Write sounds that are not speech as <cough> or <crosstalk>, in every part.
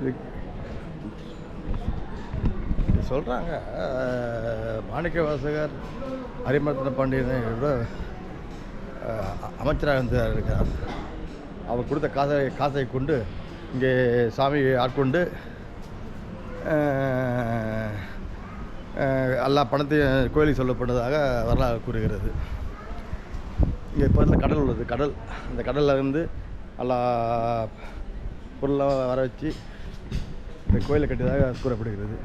இது சொல்கிறாங்க மாணிக்க வாசகர் ஹரிமரத்ன பாண்டியனோட அமைச்சராக இருந்தார் இருக்கிறார் அவர் கொடுத்த காசை காசை கொண்டு இங்கே சாமி ஆட்கொண்டு எல்லா பணத்தையும் கோயிலுக்கு சொல்லப்பட்டதாக வரலாறு கூறுகிறது. இங்கே பக்கத்தில் கடல் உள்ளது. கடல் அந்த கடலில் இருந்து எல்லா பொருளாக வர வச்சு கோயிலை கட்டியதாக கூறப்படுகிறது.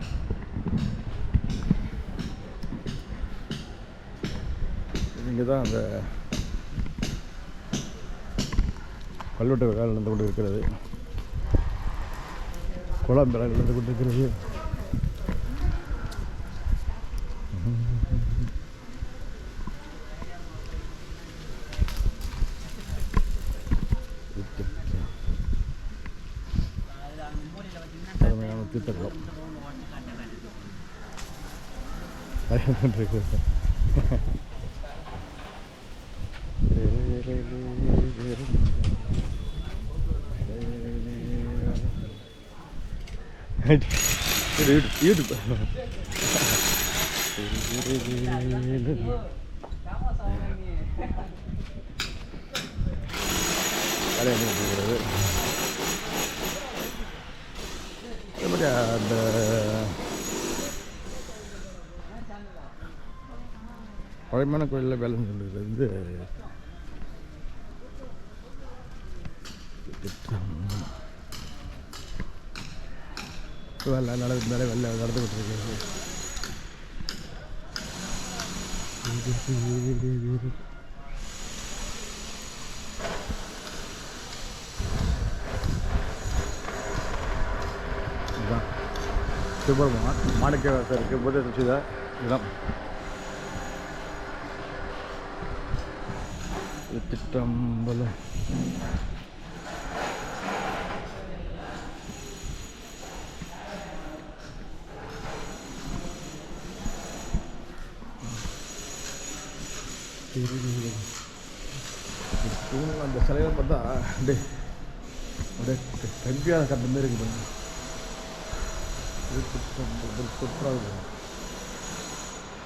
இங்கே தான் அந்த கல்வெட்டு வேலை நடந்து கொண்டு இருக்கிறது குளம் வேலை நடந்து கொண்டு இருக்கிறது அருமையான தீர்த்தக்குளம் பயன் கொண்டிருக்கிறது யூடியூப் வேலை பழமையான கோயிலில் வேலை சொல்கிறது வந்து வேலை நடந்து வேலை வெள்ளை நடந்துக்கிட்டு இருக்கிறது சூப்பர் மாடுக்கே மாணிக்க வாசருக்கு புத்த சுசிதா இடம் திட்டம்பலம் அந்த சிலையில பார்த்தா அப்படியே அப்படியே கம்பியாக கட்ட மாதிரி இருக்கு பாருங்க. இது சிற்பம்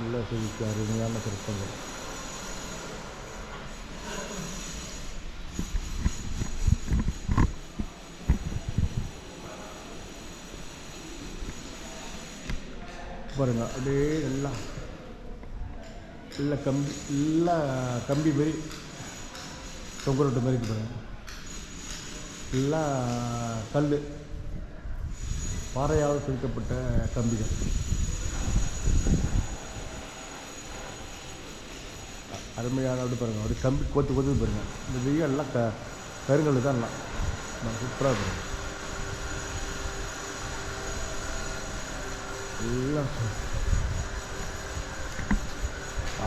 இல்லை இருக்கும் அருமையான சிற்பங்கள். பாருங்க அப்படியே எல்லாம் நல்லா கம்பி நல்லா கம்பி மாரி தொங்க ரொட்டு மாதிரி இருக்கு பாருங்க. எல்லாம் கல் பாறையால் செதுக்கப்பட்ட கம்பிகள். அருமையான அப்படி பாருங்கள் அப்படி கம்பி கோத்து கோத்து பாருங்கள் இந்த வெயில் எல்லாம் க கருங்கல் தான் எல்லாம். சூப்பராக இருக்கும் எல்லாம்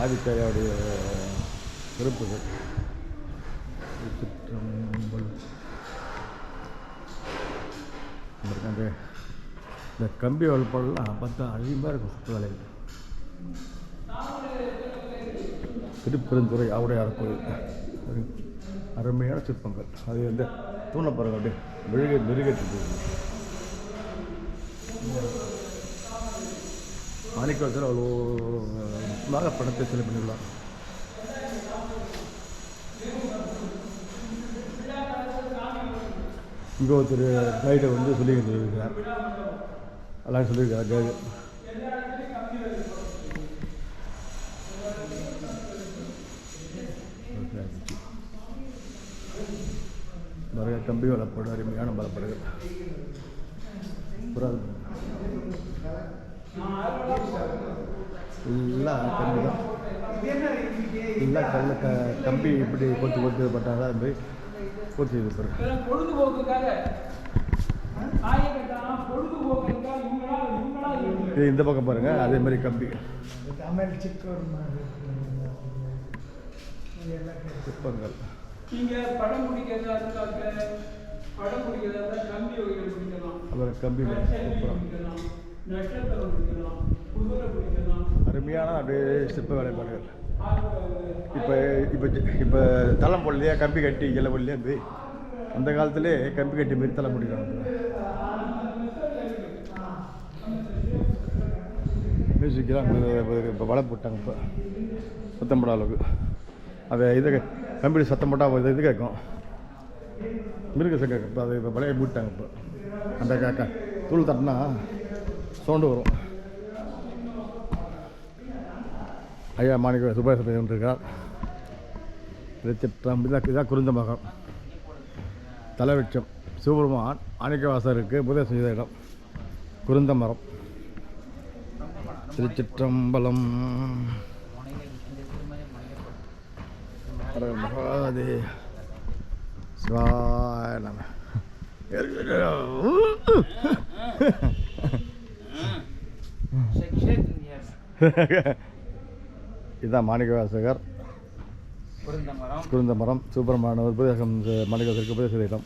ஆதித்தாயாவுடைய சிறப்புகள் சிற்றம்பலம். அந்த இந்த கம்பி வளர்ப்பாடெல்லாம் பார்த்தா அதிகமாக இருக்கும் சுற்றுலா திருப்பெருந்துறை ஆவுடையார் கோயில். ஒரு அருமையான சிற்பங்கள். அது வந்து தூணை அப்படியே மெழுக மெருகேற்றி மாணிக்கவாசர் அவ்வளோ நுட்பமாக படத்தை சிலை பண்ணியுள்ளார் இங்கே ஒருத்தர் கைடை வந்து சொல்லி இருக்கிறார் எல்லாம் சொல்லியிருக்கார் கைடு நிறைய கம்பி வளப்படும் அருமையான பலப்படுகள் புறாது ஃபுல்லாக கம்பி தான். ஃபுல்லாக கல் க கம்பி இப்படி கொத்து கொத்து பட்டால் தான் போய் கொத்தி இது இது இந்த பக்கம் பாருங்கள் அதே மாதிரி கம்பி. தமிழ் சிற்பங்கள். அப்புறம் கம்பி பிடிக்கலாம். அருமையான அப்படியே சிற்ப வேலைப்பாடுகள் இப்போ இப்போ இப்போ தளம் போடலையா? கம்பி கட்டி இலை போடலையா இருந்து அந்த காலத்திலே கம்பி கட்டி மாரி தலை போட்டுக்கிறாங்க மியூசிக்கெலாம் இப்போ வலை போட்டாங்க இப்போ. சத்தம் போட அளவுக்கு. அது இது கம்பி சத்தம் போட்டால் இது இது கேட்கும். மிருக சங்க இப்போ அது இப்போ வலையை மூட்டாங்க இப்போ. அந்த கேட்க தூள் தட்டினா சவுண்டு வரும். ஐயா மாணிக்க சுபாஷ் இருக்கார். திருச்சிற்றம் இதான் இதான் குருந்த மகம். தலைவட்சம் சிவபெருமான் அணிக்கவாசருக்கு புதை செய்த இடம் குருந்த மரம். திருச்சிற்றம்பலம். மகாதே சிவாய நம. <laughs> <laughs> இதுதான் மாணிக்கவாசகர் குருந்த மரம் சுப்பிரமணிய உபதேசம் மாணிக்கவாசகருக்கு உபதேச இடம்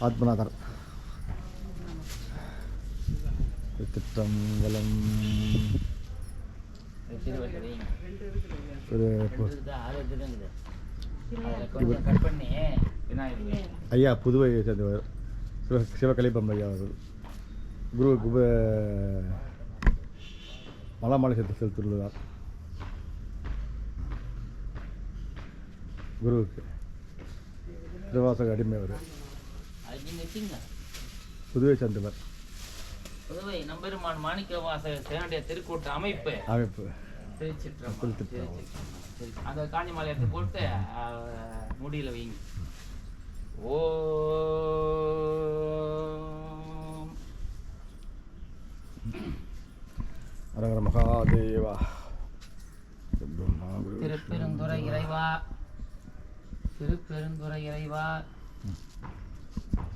ஆத்மநாதர். பு- ஐயா புதுவையை சேர்ந்தவர் சிவ சிவகலிப்பம் ஐயா அவர்கள். உப மலமாலை சேர்த்து செலுத்தியுள்ளார். குருவுக்கு. திருவாசக அடிமை அவர். புதுவை சேர்ந்தவர் புதுவை நம்பெருமான் மாணிக்க வாசகர் சேனுடைய திருக்கூட்ட அமைப்பு. அமைப்பு. திருச்சிற்றம்பலம். அந்த காஞ்சி மாலை எடுத்து போட்டு முடியில வைங்க. ஓ அரகர மகாதேவா. திருப்பெருந்துறை இறைவா. திருப்பெருந்துறை இறைவா.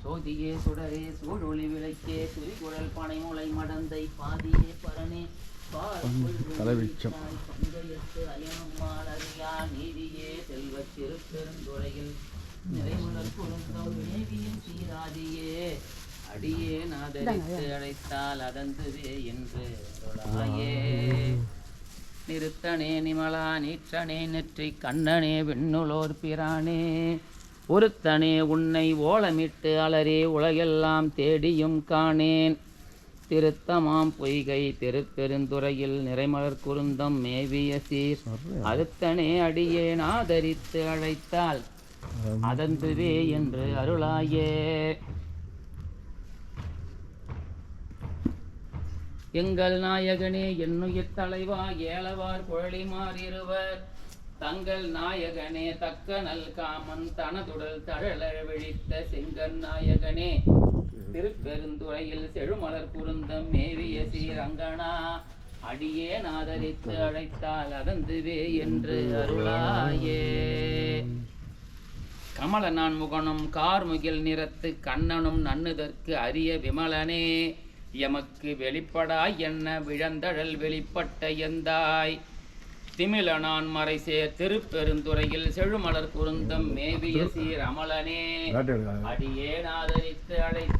சோதியே சுடரே சூழொளி விளக்கே சுரிகுழல் பனை முளை மடந்தை பாதியே பரணே. தலைவிச்சம். பங்கயத்து அயனும் மாலறியா நீதியே செல்வத் திருப்பெருந்துறையில். நிறைமலர் குழுந்தம் சீராதியே. அடியே நாதரித்து அழைத்தால் அதந்துவே என்று அருளாயே. நிறுத்தனே நிமலா நீற்றனே நெற்றி கண்ணனே விண்ணுலோர் பிரானே. ஒருத்தனே உன்னை ஓலமிட்டு அலறே உலகெல்லாம் தேடியும் காணேன். திருத்தமாம் பொய்கை திருப்பெருந்துறையில் நிறைமலர் குருந்தம் மேவிய சீர். அறுத்தனே அடியேன் ஆதரித்து அழைத்தால் அதந்துவே என்று அருளாயே. எங்கள் நாயகனே என்னுயிர் தலைவா ஏலவார் குழலிமார் இருவர். தங்கள் நாயகனே தக்க நல் காமன் தனதுடல் தழல விழித்த செங்கன் நாயகனே. திருப்பெருந்துறையில் செழுமலர் குருந்தம் மேவிய ஸ்ரீரங்கனா அடியே நாதரித்து அழைத்தால் அதந்துவே என்று அருளாயே. கமல நான் முகனும் கார்முகில் நிறத்து கண்ணனும் நன்னுதற்கு அரிய விமலனே. எமக்கு வெளிப்படாய் என்ன விழந்தழல் வெளிப்பட்ட எந்தாய்? திமில நான் மறைசே திருப்பெருந்துறையில் செழுமலர் குருந்தம் மேவிய சீர் அமலனே அடியே நாதரித்து அழைத்த